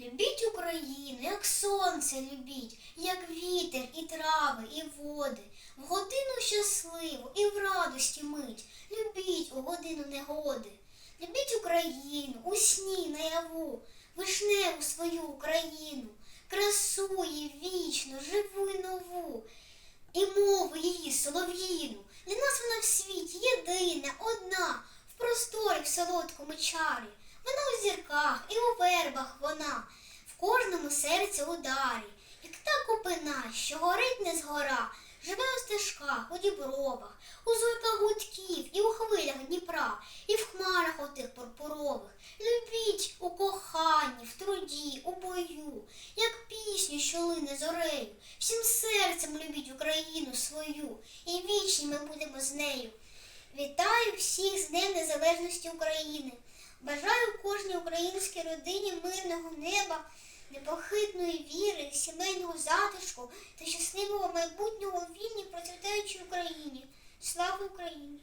Любіть Україну, як сонце любіть, як вітер і трави, і води, в годину щасливу і в радості мить. Любіть у годину негоди. Любіть Україну у сні наяву, вишневу свою Україну, красу її вічну, живу і нову, і мову її солов'їну. Для нас вона в світі єдина, одна, в просторі, в солодкому чарі. Вона у зірках і у вербах вона, в кожному серці ударі, як та купина, що горить не згора, живе у стежках, у дібровах, у зойках гудків і у хвилях Дніпра, і в хмарах отих пурпурових. Любіть у коханні, в труді, у бою, як пісню, що лине зорею. Всім серцем любіть Україну свою, і вічні ми будемо з нею. Вітаю всіх з Днем Незалежності України. Бажаю кожній українській родині мирного неба, непохитної віри, сімейного затишку та щасливого майбутнього в вільній процвітаючій Україні. Слава Україні!